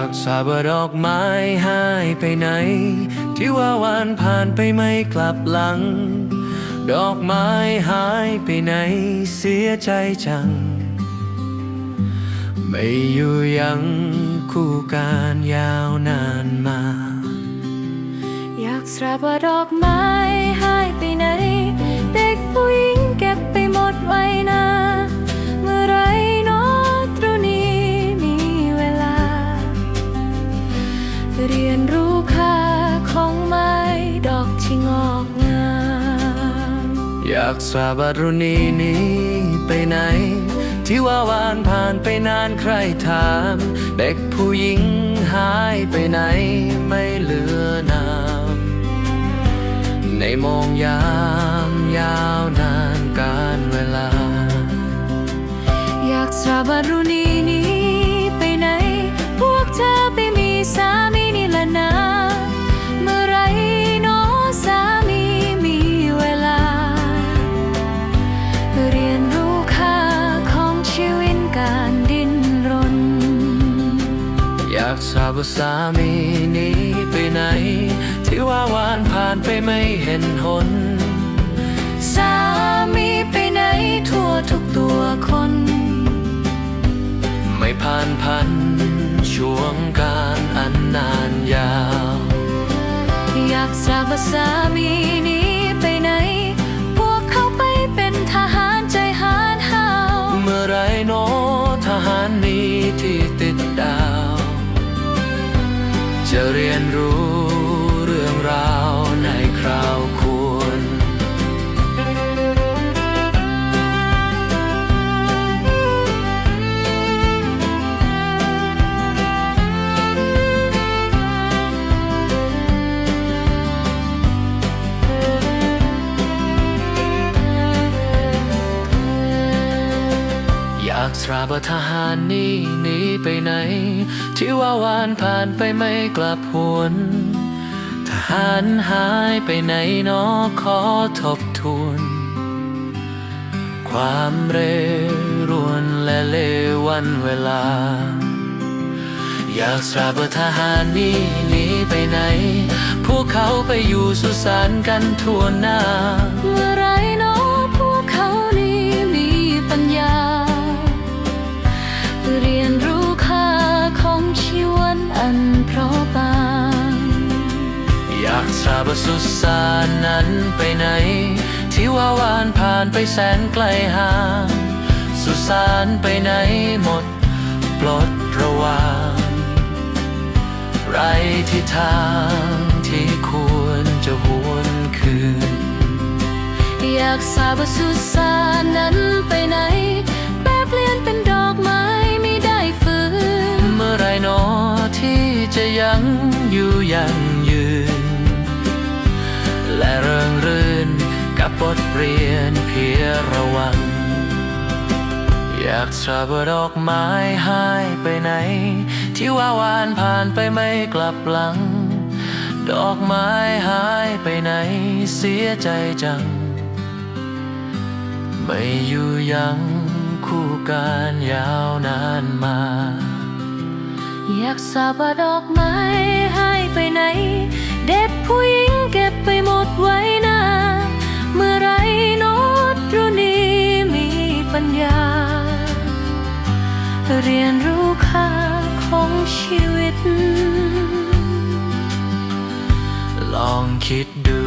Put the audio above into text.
ากทราบว่าดอกไม้หายไปไหน ที่ว่าวันผ่านไปไม่กลับหลัง ดอกไม้หายไปไหนเสียใจจัง ไม่อยู่ยังคู่การยาวนานมา อยากทราบว่าดอกไม้หายไปไหน อยากสาบว่ารุณีนี้ไปไหน ที่ว่าวานผ่านไปนานใครถาม เด็กผู้หญิงหายไปไหนไม่เหลือนามในมองยามยาวนานการเวลา อยากสาบว่ารุากทราบว่าสามีหนี้ไปไหน ที่ว่าวานผ่านไปไม่เห็นหน สามีไปไหนทั่วทุกตัวคน ไม่ผ่านพันช่วงการอันนานยาว อยากทราบว่าสามีนี้ไปไหน พวกเขาไปเป็นทหารใจหารหาว เมื่อไรโนทหารนี้ที่ติ อยากทราบทหารนี่หนีไปไหน ที่ว่าวานผ่านไปไม่กลับหวน ทหารหายไปไหนนอขอทบทวน ความเร็วรวนและเลวันเวลา อยากทราบทหารนี่หนีไปไหน พวกเขาไปอยู่สุสานกันทั่วหน้า อยากทราบสุสานนั้นไปไหน ที่ว่าวานผ่านไปแสนไกลห่าง สุสานไปไหนหมด ปลดระวาง ไรที่ทางที่ควรจะหวนคืน อยากทราบสุสานนั้นไปไหนแปรเปลี่ยนเป็นดอกไม้ไม่ได้ฟื้นเมื่อไรนอที่จะยังอยู่ยัง และเริงรื่นกับบทเรียนเพียระวัง อยากทราบว่าดอกไม้หายไปไหน ที่ว่าวานผ่านไปไม่กลับหลัง ดอกไม้หายไปไหนเสียใจจัง ไม่อยู่ยังคู่การยาวนานมา อยากทราบว่าดอกไม้หายไปไหน เด็กผู้หญิงเก เรียนรู้ค่าของชีวิต ลองคิดดู